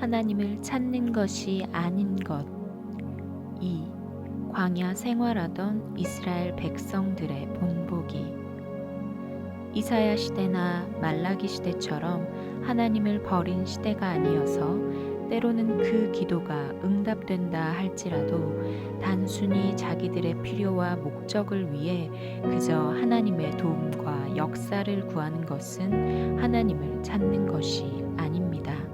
하나님을 찾는 것이 아닌 것. 2. 광야 생활하던 이스라엘 백성들의 본보기. 이사야 시대나 말라기 시대처럼 하나님을 버린 시대가 아니어서 때로는 그 기도가 응답된다 할지라도 단순히 자기들의 필요와 목적을 위해 그저 하나님의 도움과 역사를 구하는 것은 하나님을 찾는 것이 아닙니다.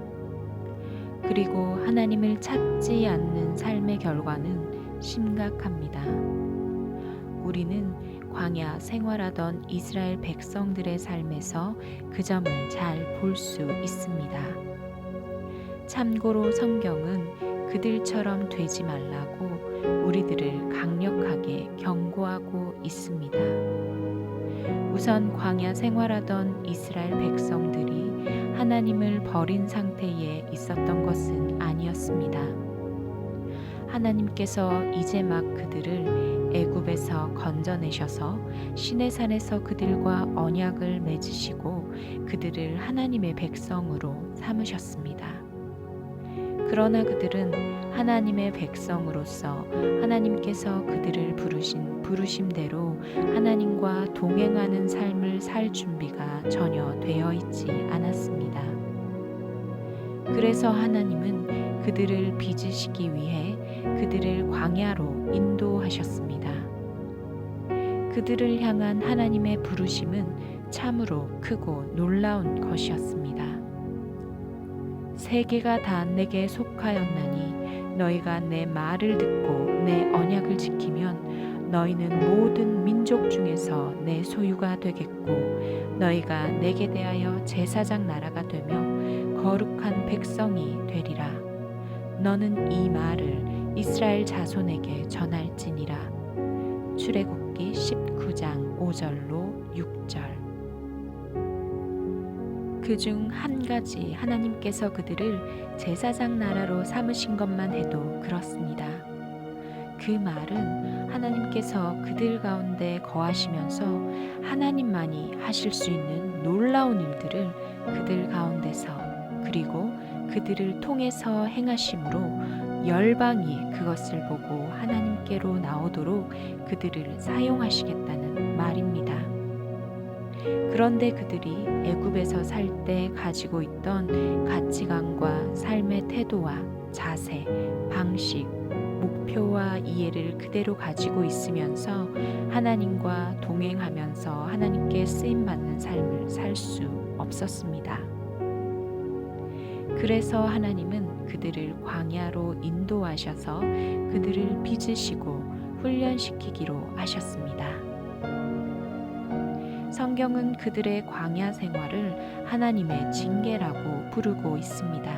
그리고 하나님을 찾지 않는 삶의 결과는 심각합니다. 우리는 광야 생활하던 이스라엘 백성들의 삶에서 그 점을 잘 볼 수 있습니다. 참고로 성경은 그들처럼 되지 말라고 우리들을 강력하게 경고하고 있습니다. 우선 광야 생활하던 이스라엘 백성들이 하나님을 버린 상태에 있었던 것은 아니었습니다. 하나님께서 이제 막 그들을 애굽에서 건져내셔서 시내 산에서 그들과 언약을 맺으시고 그들을 하나님의 백성으로 삼으셨습니다. 그러나 그들은 하나님의 백성으로서 하나님께서 그들을 부르신 부르심대로 하나님과 동행하는 삶을 살 준비가 전혀 되어 있지 않았습니다. 그래서 하나님은 그들을 빚으시기 위해 그들을 광야로 인도하셨습니다. 그들을 향한 하나님의 부르심은 참으로 크고 놀라운 것이었습니다. 세계가 다 내게 속하였나니 너희가 내 말을 듣고 내 언약을 지키면 너희는 모든 민족 중에서 내 소유가 되겠고 너희가 내게 대하여 제사장 나라가 되며 거룩한 백성이 되리라. 너는 이 말을 이스라엘 자손에게 전할지니라. 출애굽기 19장 5절로 6절. 그 중 한 가지 하나님께서 그들을 제사장 나라로 삼으신 것만 해도 그렇습니다. 그 말은 하나님께서 그들 가운데 거하시면서 하나님만이 하실 수 있는 놀라운 일들을 그들 가운데서 그리고 그들을 통해서 행하심으로 열방이 그것을 보고 하나님께로 나오도록 그들을 사용하시겠다는 말입니다. 그런데 그들이 애굽에서 살 때 가지고 있던 가치관과 삶의 태도와 자세, 방식, 목표와 이해를 그대로 가지고 있으면서 하나님과 동행하면서 하나님께 쓰임 받는 삶을 살 수 없었습니다. 그래서 하나님은 그들을 광야로 인도하셔서 그들을 빚으시고 훈련시키기로 하셨습니다. 성경은 그들의 광야 생활을 하나님의 징계라고 부르고 있습니다.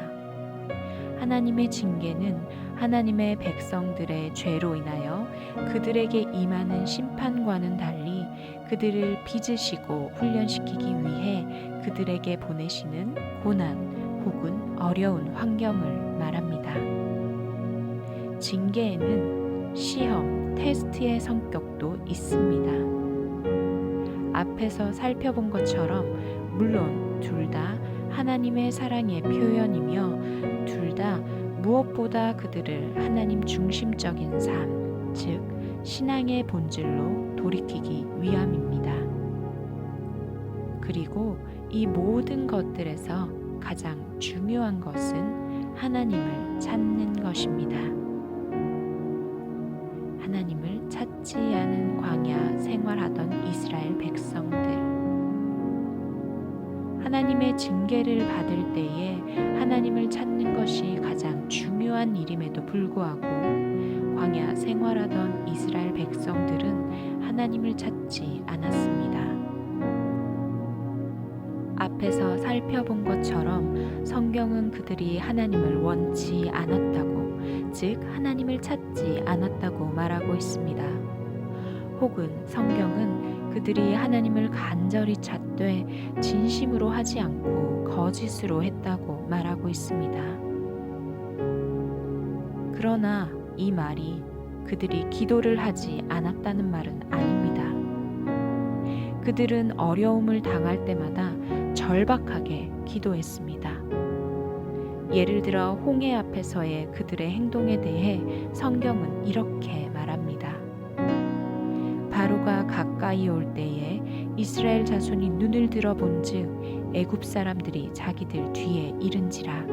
하나님의 징계는 하나님의 백성들의 죄로 인하여 그들에게 임하는 심판과는 달리 그들을 빚으시고 훈련시키기 위해 그들에게 보내시는 고난 혹은 어려운 환경을 말합니다. 징계에는 시험, 테스트의 성격도 있습니다. 앞에서 살펴본 것처럼 물론 둘 다 하나님의 사랑의 표현이며 둘 다 무엇보다 그들을 하나님 중심적인 삶, 즉 신앙의 본질로 돌이키기 위함입니다. 그리고 이 모든 것들에서 가장 중요한 것은 하나님을 찾는 것입니다. 하나님을 찾지 않은 광야 생활하던 이스라엘 백성들. 하나님의 징계를 받을 때에 하나님을 찾는 것이 가장 중요한 일임에도 불구하고 광야 생활하던 이스라엘 백성들은 하나님을 찾지 않았습니다. 앞에서 살펴본 것처럼 성경은 그들이 하나님을 원치 않았다고, 즉, 하나님을 찾지 않았다고 말하고 있습니다. 혹은 성경은 그들이 하나님을 간절히 찾되 진심으로 하지 않고 거짓으로 했다고 말하고 있습니다. 그러나 이 말이 그들이 기도를 하지 않았다는 말은 아닙니다. 그들은 어려움을 당할 때마다 절박하게 기도했습니다. 예를 들어 홍해 앞에서의 그들의 행동에 대해 성경은 이렇게 말합니다. 바로가 가까이 올 때에 이스라엘 자손이 눈을 들어본즉 애굽 사람들이 자기들 뒤에 이른지라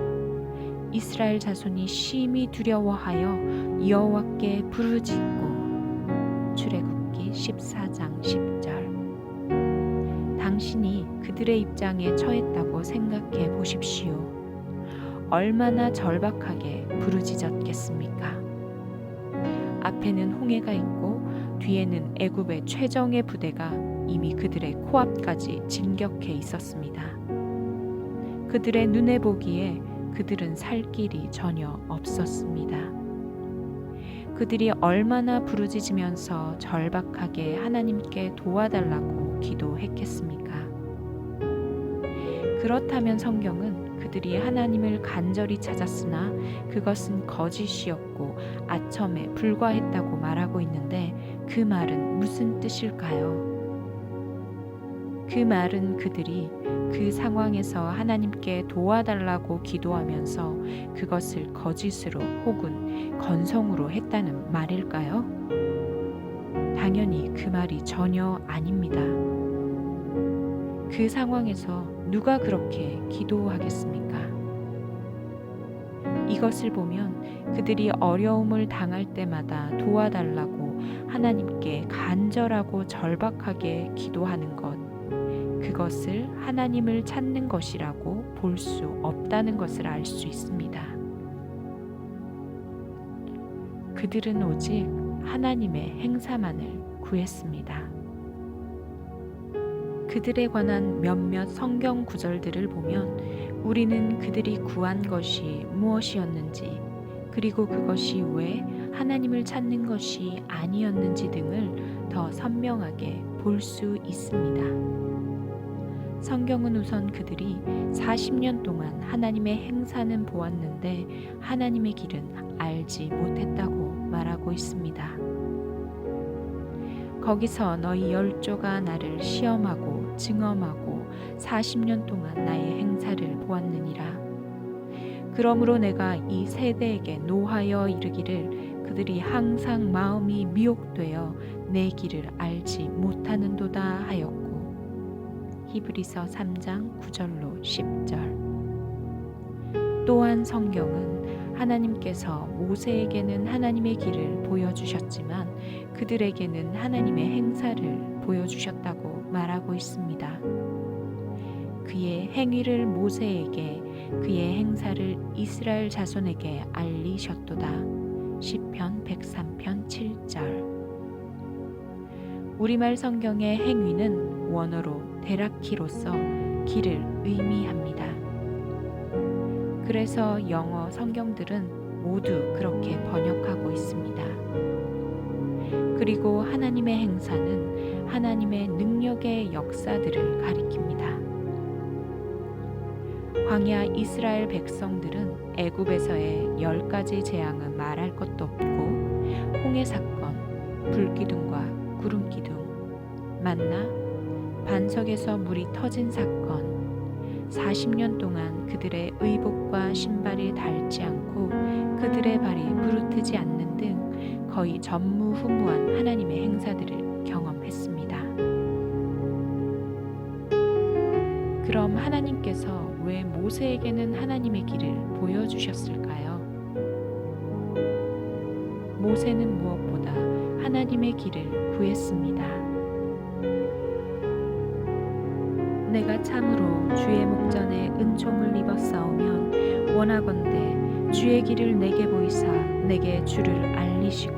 이스라엘 자손이 심히 두려워하여 여호와께 부르짖고 출애굽기 14장 10절 당신이 그들의 입장에 처했다고 생각해 보십시오. 얼마나 절박하게 부르짖었겠습니까? 앞에는 홍해가 있고 뒤에는 애굽의 최정예 부대가 이미 그들의 코앞까지 진격해 있었습니다. 그들의 눈에 보기에 그들은 살 길이 전혀 없었습니다. 그들이 얼마나 부르짖으면서 절박하게 하나님께 도와달라고 기도했겠습니까? 그렇다면 성경은 그들이 하나님을 간절히 찾았으나 그것은 거짓이었고 아첨에 불과했다고 말하고 있는데 그 말은 무슨 뜻일까요? 그 말은 그들이 그 상황에서 하나님께 도와달라고 기도하면서 그것을 거짓으로 혹은 건성으로 했다는 말일까요? 당연히 그 말이 전혀 아닙니다. 그 상황에서 누가 그렇게 기도하겠습니까? 이것을 보면 그들이 어려움을 당할 때마다 도와달라고 하나님께 간절하고 절박하게 기도하는 것, 그것을 하나님을 찾는 것이라고 볼 수 없다는 것을 알 수 있습니다. 그들은 오직 하나님의 행사만을 구했습니다. 그들에 관한 몇몇 성경 구절들을 보면 우리는 그들이 구한 것이 무엇이었는지 그리고 그것이 왜 하나님을 찾는 것이 아니었는지 등을 더 선명하게 볼 수 있습니다. 성경은 우선 그들이 40년 동안 하나님의 행사는 보았는데 하나님의 길은 알지 못했다고 말하고 있습니다. 거기서 너희 열조가 나를 시험하고 증험하고 40년 동안 나의 행사를 보았느니라. 그러므로 내가 이 세대에게 노하여 이르기를 그들이 항상 마음이 미혹되어 내 길을 알지 못하는도다 하였고 히브리서 3장 9절로 10절 또한 성경은 하나님께서 모세에게는 하나님의 길을 보여주셨지만 그들에게는 하나님의 행사를 보여주셨다고 말하고 있습니다. 그의 행위를 모세에게 그의 행사를 이스라엘 자손에게 알리셨도다. 시편 103편 7절 우리말 성경의 행위는 원어로 데라키로서 길을 의미합니다. 그래서 영어 성경들은 모두 그렇게 번역하고 있습니다. 그리고 하나님의 행사는 하나님의 능력의 역사들을 가리킵니다. 광야 이스라엘 백성들은 애굽에서의 열 가지 재앙은 말할 것도 없고 홍해 사건, 불기둥과 구름 기둥, 만나 반석에서 물이 터진 사건, 40년 동안 그들의 의복과 신발이 닳지 않고 그들의 발이 부르트지 않는 등 거의 전무후무한 하나님의 행사들을 경험했습니다. 그럼 하나님께서 왜 모세에게는 하나님의 길을 보여주셨을까요? 모세는 무엇보다 하나님의 길을 구했습니다. 내가 참으로 주의 목전에 은총을 입었사오면 원하건대 주의 길을 내게 보이사 내게 주를 알리시고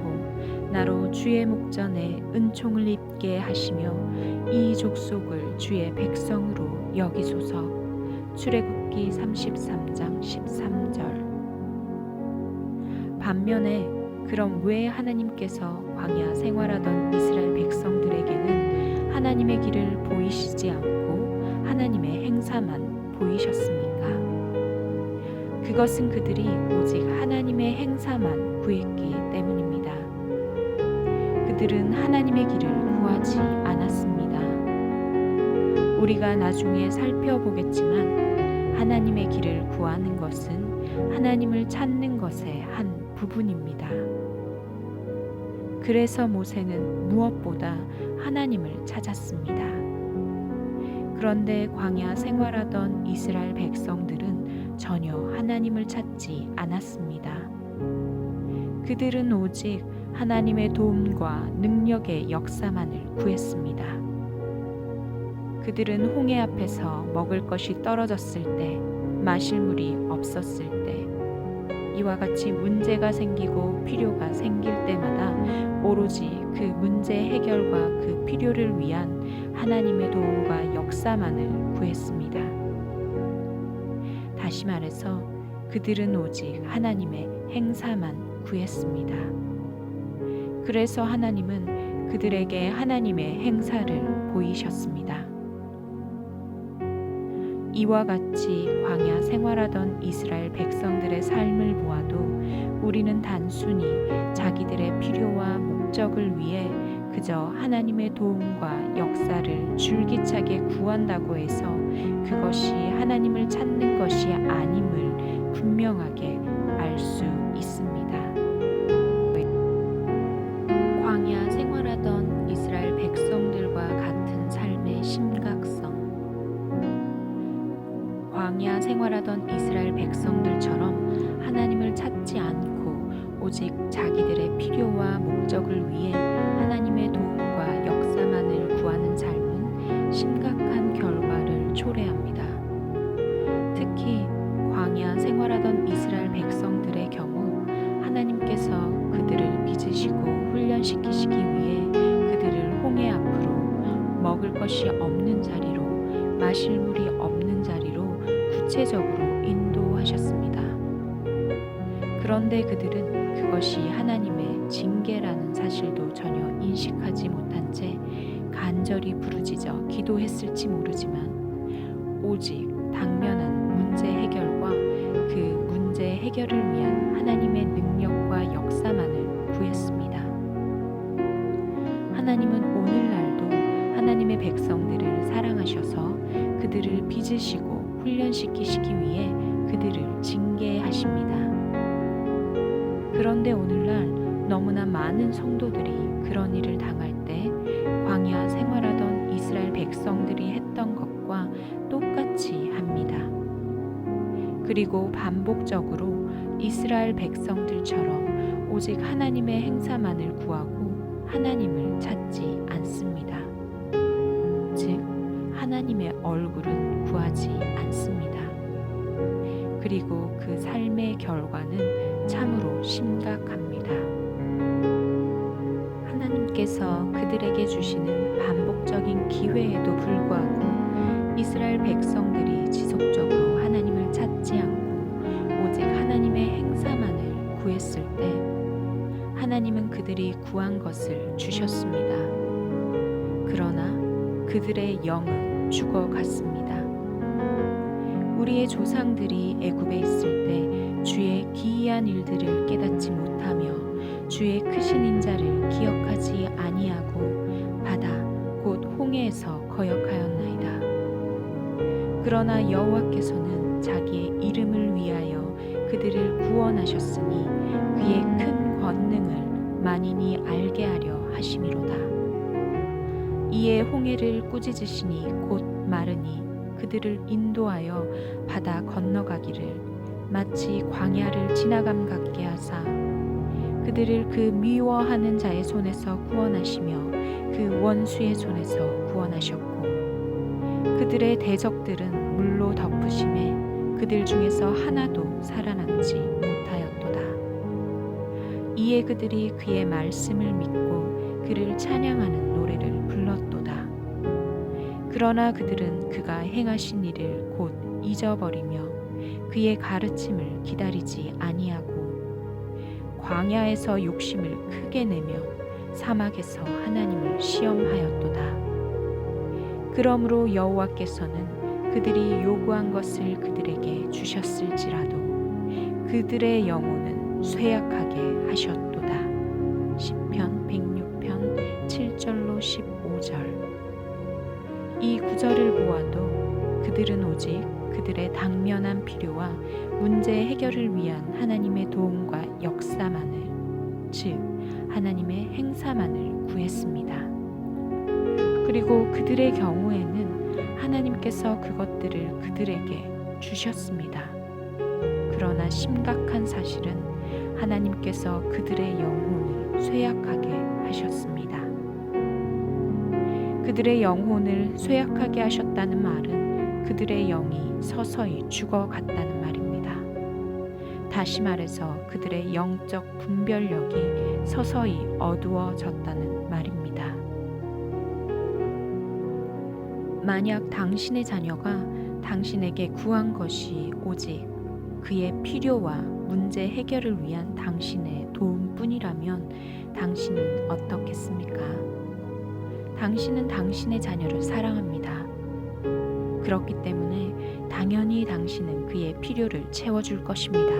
나로 주의 목전에 은총을 입게 하시며 이 족속을 주의 백성으로 여기소서 출애굽기 33장 13절 반면에 그럼 왜 하나님께서 광야 생활하던 이스라엘 백성들에게는 하나님의 길을 보이시지 않고 하나님의 행사만 보이셨습니까? 그것은 그들이 오직 하나님의 행사만 구했기 때문입니다. 그들은 하나님의 길을 구하지 않았습니다. 우리가 나중에 살펴보겠지만 하나님의 길을 구하는 것은 하나님을 찾는 것의 한 부분입니다. 그래서 모세는 무엇보다 하나님을 찾았습니다. 그런데 광야 생활하던 이스라엘 백성들은 전혀 하나님을 찾지 않았습니다. 그들은 오직 하나님의 도움과 능력의 역사만을 구했습니다. 그들은 홍해 앞에서 먹을 것이 떨어졌을 때, 마실 물이 없었을 때, 이와 같이 문제가 생기고 필요가 생길 때마다 오로지 그 문제 해결과 그 필요를 위한 하나님의 도움과 역사만을 구했습니다. 다시 말해서 그들은 오직 하나님의 행사만 구했습니다. 그래서 하나님은 그들에게 하나님의 행사를 보이셨습니다. 이와 같이 광야 생활하던 이스라엘 백성들의 삶을 보아도 우리는 단순히 자기들의 필요와 목적을 위해 그저 하나님의 도움과 역사를 줄기차게 구한다고 해서 그것이 하나님을 찾는 것이 아님을 분명하게 알 수 있습니다. 특히 광야 생활하던 이스라엘 백성들의 경우 하나님께서 그들을 빚으시고 훈련시키시기 위해 그들을 홍해 앞으로 먹을 것이 없는 자리로 마실 물이 없는 자리로 구체적으로 인도하셨습니다. 그런데 그들은 그것이 하나님의 징계라는 사실도 전혀 인식하지 못한 채 간절히 부르짖어 기도했을지 모르지만 오직 당면한 문제 해결과 그 문제 해결을 위한 하나님의 능력과 역사만을 구했습니다. 하나님은 오늘날도 하나님의 백성들을 사랑하셔서 그들을 빚으시고 훈련시키시기 위해 그들을 징계하십니다. 그런데 오늘날 너무나 많은 성도들이 그런 일을 당할 때 광야 생활하던 이스라엘 백성들이 했던 그리고 반복적으로 이스라엘 백성들처럼 오직 하나님의 행사만을 구하고 하나님을 찾지 않습니다. 즉, 하나님의 얼굴은 구하지 않습니다. 그리고 그 삶의 결과는 참으로 심각합니다. 하나님께서 그들에게 주시는 반복적인 기회에도 불구하고 이스라엘 백성들이 지속적으로 구했을 때 하나님은 그들이 구한 것을 주셨습니다. 그러나 그들의 영은 죽어갔습니다. 우리의 조상들이 애굽에 있을 때 주의 기이한 일들을 깨닫지 못하며 주의 크신 인자를 기억하지 아니하고 바다 곧 홍해에서 거역하였나이다. 그러나 여호와께서는 그들을 구원하셨으니 그의 큰 권능을 만인이 알게 하려 하심이로다. 이에 홍해를 꾸짖으시니 곧 마르니 그들을 인도하여 바다 건너가기를 마치 광야를 지나감 같게 하사 그들을 그 미워하는 자의 손에서 구원하시며 그 원수의 손에서 구원하셨고 그들의 대적들은 물로 덮으심에 그들 중에서 하나도 살아남지 못하였도다. 이에 그들이 그의 말씀을 믿고 그를 찬양하는 노래를 불렀도다. 그러나 그들은 그가 행하신 일을 곧 잊어버리며 그의 가르침을 기다리지 아니하고 광야에서 욕심을 크게 내며 사막에서 하나님을 시험하였도다. 그러므로 여호와께서는 그들이 요구한 것을 그들에게 주셨을지라도 그들의 영혼은 쇠약하게 하셨도다. 시편 106편 7절로 15절 이 구절을 보아도 그들은 오직 그들의 당면한 필요와 문제 해결을 위한 하나님의 도움과 역사만을 즉 하나님의 행사만을 구했습니다. 그리고 그들의 경우에는 하나님께서 그것들을 그들에게 주셨습니다. 그러나 심각한 사실은 하나님께서 그들의 영혼을 쇠약하게 하셨습니다. 그들의 영혼을 쇠약하게 하셨다는 말은 그들의 영이 서서히 죽어갔다는 말입니다. 다시 말해서 그들의 영적 분별력이 서서히 어두워졌다는 만약 당신의 자녀가 당신에게 구한 것이 오직 그의 필요와 문제 해결을 위한 당신의 도움뿐이라면 당신은 어떻겠습니까? 당신은 당신의 자녀를 사랑합니다. 그렇기 때문에 당연히 당신은 그의 필요를 채워줄 것입니다.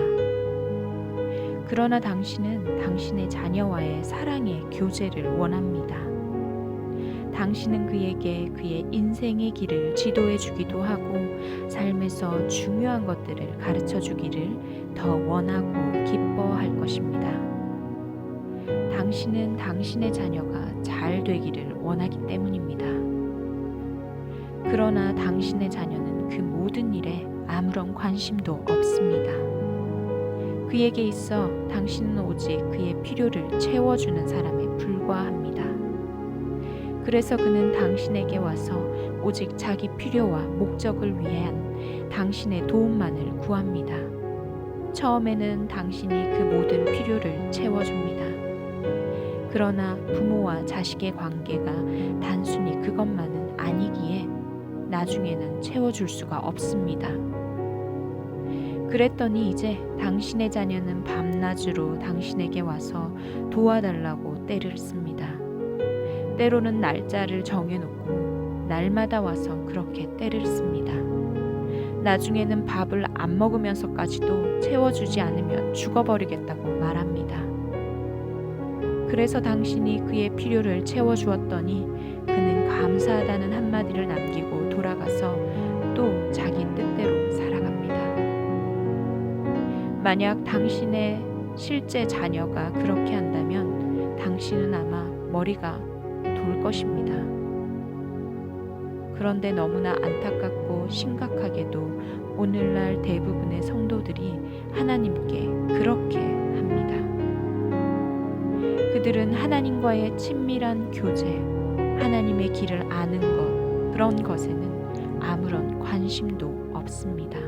그러나 당신은 당신의 자녀와의 사랑의 교제를 원합니다. 당신은 그에게 그의 인생의 길을 지도해 주기도 하고 삶에서 중요한 것들을 가르쳐 주기를 더 원하고 기뻐할 것입니다. 당신은 당신의 자녀가 잘 되기를 원하기 때문입니다. 그러나 당신의 자녀는 그 모든 일에 아무런 관심도 없습니다. 그에게 있어 당신은 오직 그의 필요를 채워주는 사람에 불과합니다. 그래서 그는 당신에게 와서 오직 자기 필요와 목적을 위한 당신의 도움만을 구합니다. 처음에는 당신이 그 모든 필요를 채워줍니다. 그러나 부모와 자식의 관계가 단순히 그것만은 아니기에 나중에는 채워줄 수가 없습니다. 그랬더니 이제 당신의 자녀는 밤낮으로 당신에게 와서 도와달라고 때를 씁니다. 때로는 날짜를 정해놓고 날마다 와서 그렇게 때를 씁니다. 나중에는 밥을 안 먹으면서까지도 채워주지 않으면 죽어버리겠다고 말합니다. 그래서 당신이 그의 필요를 채워주었더니 그는 감사하다는 한마디를 남기고 돌아가서 또 자기 뜻대로 살아갑니다. 만약 당신의 실제 자녀가 그렇게 한다면 당신은 아마 머리가 돌 것입니다. 그런데 너무나 안타깝고 심각하게도 오늘날 대부분의 성도들이 하나님께 그렇게 합니다. 그들은 하나님과의 친밀한 교제, 하나님의 길을 아는 것, 그런 것에는 아무런 관심도 없습니다.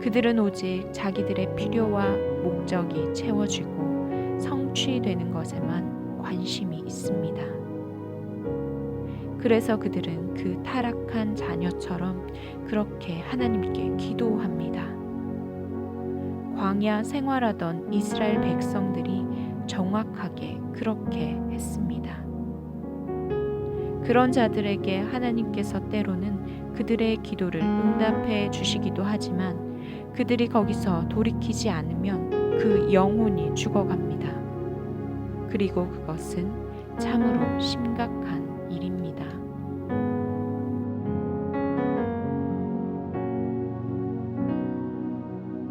그들은 오직 자기들의 필요와 목적이 채워지고 성취되는 것에만 관심이 있습니다. 그래서 그들은 그 타락한 자녀처럼 그렇게 하나님께 기도합니다. 광야 생활하던 이스라엘 백성들이 정확하게 그렇게 했습니다. 그런 자들에게 하나님께서 때로는 그들의 기도를 응답해 주시기도 하지만 그들이 거기서 돌이키지 않으면 그 영혼이 죽어갑니다. 그리고 그것은 참으로 심각한.